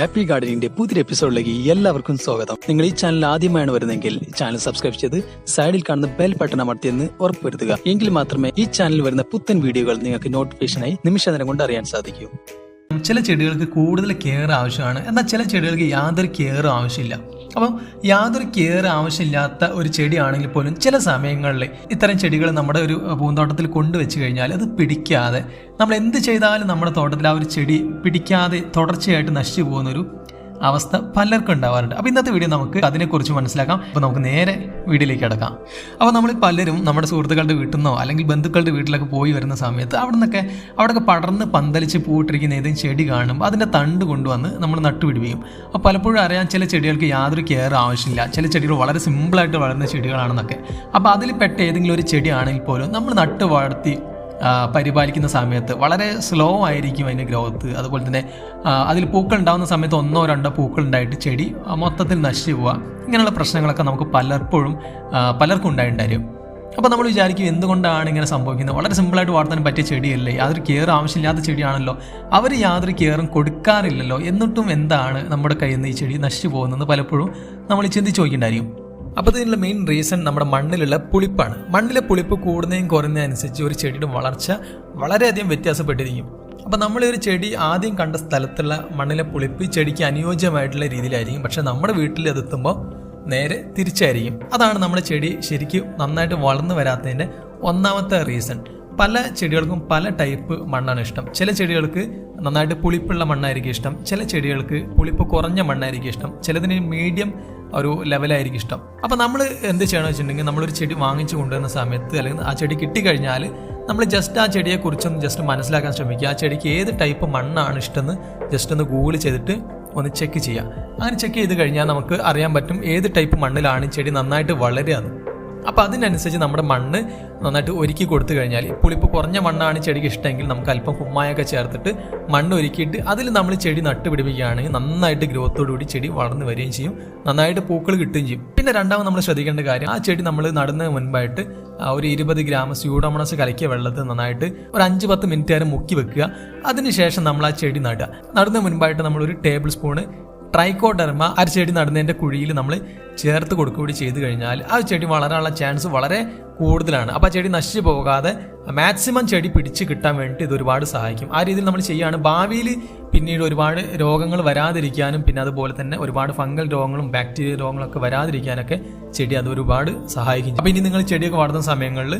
Happy ഗാർഡനിന്റെ പുതിയ എപ്പിസോഡിലേക്ക് എല്ലാവർക്കും സ്വാഗതം. നിങ്ങൾ ഈ ചാനൽ ആദ്യമായാണ് വരുന്നതെങ്കിൽ ചാനൽ സബ്സ്ക്രൈബ് ചെയ്ത് സൈഡിൽ കാണുന്ന ബെൽ ബട്ടൺ അമർത്തിയെന്ന് ഉറപ്പുവരുത്തുക. എങ്കിൽ മാത്രമേ ഈ ചാനലിൽ വരുന്ന പുത്തൻ വീഡിയോകൾ നിങ്ങൾക്ക് നോട്ടിഫിക്കേഷനായി നിമിഷ നേരം കൊണ്ട് അറിയാൻ സാധിക്കൂ. ചില ചെടികൾക്ക് കൂടുതൽ കെയർ ആവശ്യമാണ്. എന്നാൽ ചില ചെടികൾക്ക് യാതൊരു കെയറും ആവശ്യമില്ല. അപ്പം യാതൊരു കെയർ ആവശ്യമില്ലാത്ത ഒരു ചെടിയാണെങ്കിൽ പോലും ചില സമയങ്ങളിൽ ഇത്തരം ചെടികൾ നമ്മുടെ ഒരു പൂന്തോട്ടത്തിൽ കൊണ്ടുവച്ച് കഴിഞ്ഞാൽ അത് പിടിക്കാതെ നമ്മൾ എന്ത് ചെയ്താലും നമ്മുടെ തോട്ടത്തിൽ ആ ഒരു ചെടി പിടിക്കാതെ തുടർച്ചയായിട്ട് നശിച്ചു പോകുന്ന ഒരു അവസ്ഥ പലർക്കും ഉണ്ടാവാറുണ്ട്. അപ്പോൾ ഇന്നത്തെ വീഡിയോ നമുക്ക് അതിനെക്കുറിച്ച് മനസ്സിലാക്കാം. അപ്പോൾ നമുക്ക് നേരെ വീഡിയോയിലേക്ക് കിടക്കാം. അപ്പോൾ നമ്മൾ പലരും നമ്മുടെ സുഹൃത്തുക്കളുടെ വീട്ടിൽ നിന്നോ അല്ലെങ്കിൽ ബന്ധുക്കളുടെ വീട്ടിലൊക്കെ പോയി വരുന്ന സമയത്ത് അവിടെ നിന്നൊക്കെ അവിടെയൊക്കെ പടർന്ന് പന്തലിച്ച് പൂട്ടിരിക്കുന്ന ഏതെങ്കിലും ചെടി കാണുമ്പോൾ അതിന്റെ തണ്ട് കൊണ്ടുവന്ന് നമ്മൾ നട്ടുപിടിപ്പിക്കും. അപ്പോൾ പലപ്പോഴും അറിയാം ചില ചെടികൾക്ക് യാതൊരു കെയർ ആവശ്യമില്ല. ചില ചെടികൾ വളരെ സിമ്പിളായിട്ട് വളരുന്ന ചെടികളാണെന്നൊക്കെ. അപ്പോൾ അതിൽ പെട്ട ഏതെങ്കിലും ഒരു ചെടിയാണെങ്കിൽ പോലും നമ്മൾ നട്ട് വളർത്തി പരിപാലിക്കുന്ന സമയത്ത് വളരെ സ്ലോ ആയിരിക്കും അതിന്റെ ഗ്രോത്ത് അതുപോലെ തന്നെ അതിൽ പൂക്കൾ ഉണ്ടാകുന്ന സമയത്ത് ഒന്നോ രണ്ടോ പൂക്കൾ ഉണ്ടായിട്ട് ചെടി മൊത്തത്തിൽ നശിച്ചു പോവുക. ഇങ്ങനെയുള്ള പ്രശ്നങ്ങളൊക്കെ നമുക്ക് പലപ്പോഴും പലർക്കും ഉണ്ടായിട്ടുണ്ടായിരിക്കും അപ്പോൾ നമ്മൾ വിചാരിക്കും എന്തുകൊണ്ടാണ് ഇങ്ങനെ സംഭവിക്കുന്നത്? വളരെ സിമ്പിളായിട്ട് വളർത്താൻ പറ്റിയ ചെടിയല്ലേ? യാതൊരു കെയർ ആവശ്യമില്ലാത്ത ചെടിയാണല്ലോ. അവർ യാതൊരു കെയറും കൊടുക്കാറില്ലല്ലോ. എന്നിട്ടും എന്താണ് നമ്മുടെ കയ്യിൽ നിന്ന് ഈ ചെടി നശിച്ചു പോകുന്നത് പലപ്പോഴും നമ്മൾ ചിന്തിച്ച് നോക്കിയിട്ടുണ്ടായിരിക്കും അപ്പോൾ ഇതിനുള്ള മെയിൻ റീസൺ നമ്മുടെ മണ്ണിലുള്ള പുളിപ്പാണ്. മണ്ണിലെ പുളിപ്പ് കൂടുന്നതും കുറയുന്നതനുസരിച്ച് ഒരു ചെടിയുടെ വളർച്ച വളരെയധികം വ്യത്യാസപ്പെട്ടിരിക്കും. അപ്പോൾ നമ്മൾ ഒരു ചെടി ആദ്യം കണ്ട സ്ഥലത്തുള്ള മണ്ണിലെ പുളിപ്പ് ചെടിക്ക് അനുയോജ്യമായിട്ടുള്ള രീതിയിലായിരിക്കും. പക്ഷെ നമ്മുടെ വീട്ടിൽ അതെത്തുമ്പോൾ നേരെ തിരിച്ചായിരിക്കും. അതാണ് നമ്മുടെ ചെടി ശരിക്കും നന്നായിട്ട് വളർന്നു വരാത്തതിന്റെ ഒന്നാമത്തെ റീസൺ പല ചെടികൾക്കും പല ടൈപ്പ് മണ്ണാണ് ഇഷ്ടം. ചില ചെടികൾക്ക് നന്നായിട്ട് പുളിപ്പുള്ള മണ്ണായിരിക്കും ഇഷ്ടം. ചില ചെടികൾക്ക് പുളിപ്പ് കുറഞ്ഞ മണ്ണായിരിക്കും ഇഷ്ടം. ചിലതിന് മീഡിയം ഒരു ലെവലായിരിക്കും ഇഷ്ടം. അപ്പോൾ നമ്മൾ എന്ത് ചെയ്യണമെന്ന് വെച്ചിട്ടുണ്ടെങ്കിൽ നമ്മളൊരു ചെടി വാങ്ങിച്ചു കൊണ്ടുവരുന്ന സമയത്ത് അല്ലെങ്കിൽ ആ ചെടി കിട്ടിക്കഴിഞ്ഞാൽ നമ്മൾ ജസ്റ്റ് ആ ചെടിയെക്കുറിച്ചൊന്ന് ജസ്റ്റ് മനസ്സിലാക്കാൻ ശ്രമിക്കുക. ആ ചെടിക്ക് ഏത് ടൈപ്പ് മണ്ണാണ് ഇഷ്ടമെന്ന് ജസ്റ്റ് ഒന്ന് ഗൂഗിൾ ചെയ്തിട്ട് ഒന്ന് ചെക്ക് ചെയ്യാം അങ്ങനെ ചെക്ക് ചെയ്ത് കഴിഞ്ഞാൽ നമുക്ക് അറിയാൻ പറ്റും ഏത് ടൈപ്പ് മണ്ണിലാണ് ചെടി നന്നായിട്ട് വളരുക അപ്പോൾ അതിനനുസരിച്ച് നമ്മുടെ മണ്ണ് നന്നായിട്ട് ഒരുക്കി കൊടുത്തു കഴിഞ്ഞാൽ പുളിപ്പ് കുറഞ്ഞ മണ്ണാണ് ചെടിക്ക് ഇഷ്ടമെങ്കിൽ നമുക്ക് അല്പം കുമ്മായൊക്കെ ചേർത്തിട്ട് മണ്ണ് ഒരുക്കിയിട്ട് അതിൽ നമ്മൾ ചെടി നട്ടുപിടിപ്പിക്കുകയാണെങ്കിൽ നന്നായിട്ട് ഗ്രോത്തോടുകൂടി ചെടി വളർന്നു വരികയും ചെയ്യും. നന്നായിട്ട് പൂക്കൾ കിട്ടുകയും ചെയ്യും. പിന്നെ രണ്ടാമത് നമ്മൾ ശ്രദ്ധിക്കേണ്ട കാര്യം ആ ചെടി നമ്മൾ നടുന്നതിന് മുൻപായിട്ട് ഒരു ഇരുപത് ഗ്രാം സ്യൂഡോമണസ് കലക്കിയ വെള്ളത്തിൽ നന്നായിട്ട് ഒരു അഞ്ച് പത്ത് മിനിറ്റ് നേരം മുക്കി വെക്കുക. അതിനുശേഷം നമ്മൾ ആ ചെടി നടുക. നടുന്നതിന് മുൻപായിട്ട് നമ്മൾ ഒരു ടേബിൾ സ്പൂണ് ട്രൈക്കോഡെർമ ആ ചെടി നടുന്നതിന്റെ കുഴിയിൽ നമ്മൾ ചേർത്ത് കൊടുക്കുകൂടി ചെയ്ത് കഴിഞ്ഞാൽ ആ ചെടി വളരാനുള്ള ചാൻസ് വളരെ കൂടുതലാണ്. അപ്പോൾ ആ ചെടി നശിച്ചു പോകാതെ മാക്സിമം ചെടി പിടിച്ച് കിട്ടാൻ വേണ്ടി ഇത് ഒരുപാട് സഹായിക്കും. ആ രീതിയിൽ നമ്മൾ ചെയ്യുകയാണ്. ഭാവിയിൽ പിന്നീട് ഒരുപാട് രോഗങ്ങൾ വരാതിരിക്കാനും പിന്നെ അതുപോലെ തന്നെ ഒരുപാട് ഫംഗൽ രോഗങ്ങളും ബാക്ടീരിയ രോഗങ്ങളൊക്കെ വരാതിരിക്കാനൊക്കെ ചെടി അത് ഒരുപാട് സഹായിക്കും. അപ്പോൾ ഇനി നിങ്ങൾ ചെടിയൊക്കെ വളർത്തുന്ന സമയങ്ങളിൽ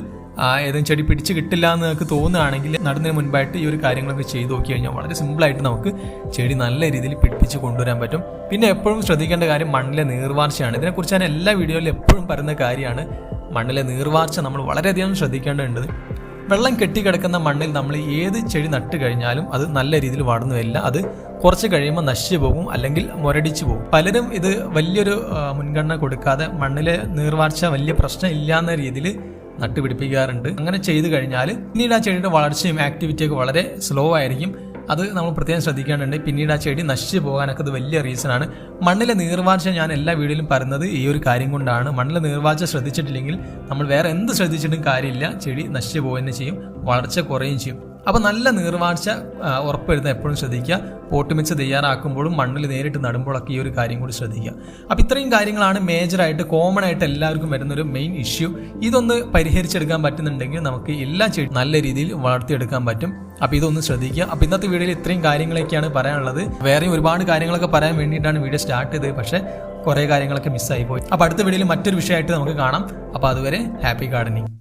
ഏതെങ്കിലും ചെടി പിടിച്ച് കിട്ടില്ല എന്ന് നിങ്ങൾക്ക് തോന്നുകയാണെങ്കിൽ നടുന്നതിന് മുൻപായിട്ട് ഈ ഒരു കാര്യങ്ങളൊക്കെ ചെയ്ത് നോക്കി കഴിഞ്ഞാൽ വളരെ സിമ്പിളായിട്ട് നമുക്ക് ചെടി നല്ല രീതിയിൽ പിടിപ്പിച്ച് കൊണ്ടുവരാൻ പറ്റും. പിന്നെ എപ്പോഴും ശ്രദ്ധിക്കേണ്ട കാര്യം മണ്ണിലെ നീർവാർച്ചയാണ്. ഇതിനെക്കുറിച്ച് ഞാൻ എല്ലാ വീഡിയോയിലും എപ്പോഴും പറയുന്ന കാര്യമാണ് മണ്ണിലെ നീർവാർച്ച നമ്മൾ വളരെയധികം ശ്രദ്ധിക്കേണ്ടതുണ്ട്. വെള്ളം കെട്ടിക്കിടക്കുന്ന മണ്ണിൽ നമ്മൾ ഏത് ചെടി നട്ട് കഴിഞ്ഞാലും അത് നല്ല രീതിയിൽ വളർന്നു വരില്ല. അത് കുറച്ച് കഴിയുമ്പോൾ നശിച്ചു പോകും അല്ലെങ്കിൽ മുരടിച്ചു പോകും. പലരും ഇത് വലിയൊരു മുൻഗണന കൊടുക്കാതെ മണ്ണിലെ നീർവാർച്ച വലിയ പ്രശ്നം ഇല്ലാന്ന രീതിയിൽ നട്ടുപിടിപ്പിക്കാറുണ്ട്. അങ്ങനെ ചെയ്തു കഴിഞ്ഞാൽ പിന്നീട് ആ ചെടിയുടെ വളർച്ചയും ആക്ടിവിറ്റിയൊക്കെ വളരെ സ്ലോ ആയിരിക്കും. അത് നമ്മൾ പ്രത്യേകം ശ്രദ്ധിക്കേണ്ടതുണ്ട്. പിന്നീട് ആ ചെടി നശിച്ചു പോകാനൊക്കെ ഇത് വലിയ റീസണാണ് മണ്ണിലെ നീർവാഴ്ച ഞാൻ എല്ലാ വീഡിയോയിലും പറയുന്നത് ഈ ഒരു കാര്യം കൊണ്ടാണ്. മണ്ണിലെ നീർവാഴ്ച ശ്രദ്ധിച്ചിട്ടില്ലെങ്കിൽ നമ്മൾ വേറെ എന്ത് ശ്രദ്ധിച്ചിട്ടും കാര്യമില്ല. ചെടി നശിച്ചു പോകുകയും ചെയ്യും. വളർച്ച കുറയുകയും ചെയ്യും. അപ്പോൾ നല്ല നീർവാഴ്ച ഉറപ്പുവരുത്താൻ എപ്പോഴും ശ്രദ്ധിക്കുക. പോട്ട് മിക്സ് തയ്യാറാക്കുമ്പോഴും മണ്ണിൽ നേരിട്ട് നടുമ്പോഴൊക്കെ ഈ ഒരു കാര്യം കൂടി ശ്രദ്ധിക്കുക. അപ്പോൾ ഇത്രയും കാര്യങ്ങളാണ് മേജറായിട്ട് കോമൺ ആയിട്ട് എല്ലാവർക്കും വരുന്നൊരു മെയിൻ ഇഷ്യൂ ഇതൊന്ന് പരിഹരിച്ചെടുക്കാൻ പറ്റുന്നുണ്ടെങ്കിൽ നമുക്ക് എല്ലാ ചെടി നല്ല രീതിയിൽ വളർത്തിയെടുക്കാൻ പറ്റും. അപ്പോൾ ഇതൊന്ന് ശ്രദ്ധിക്കുക. അപ്പോൾ ഇന്നത്തെ വീഡിയോയിൽ ഇത്രയും കാര്യങ്ങളൊക്കെയാണ് പറയാനുള്ളത്. വേറെയും ഒരുപാട് കാര്യങ്ങളൊക്കെ പറയാൻ വേണ്ടിയിട്ടാണ് വീഡിയോ സ്റ്റാർട്ട് ചെയ്തത്. പക്ഷേ കുറേ കാര്യങ്ങളൊക്കെ മിസ്സായി പോയി. അപ്പോൾ അടുത്ത വീഡിയോയിൽ മറ്റൊരു വിഷയമായിട്ട് നമുക്ക് കാണാം. അപ്പോൾ അതുവരെ ഹാപ്പി ഗാർഡനിങ്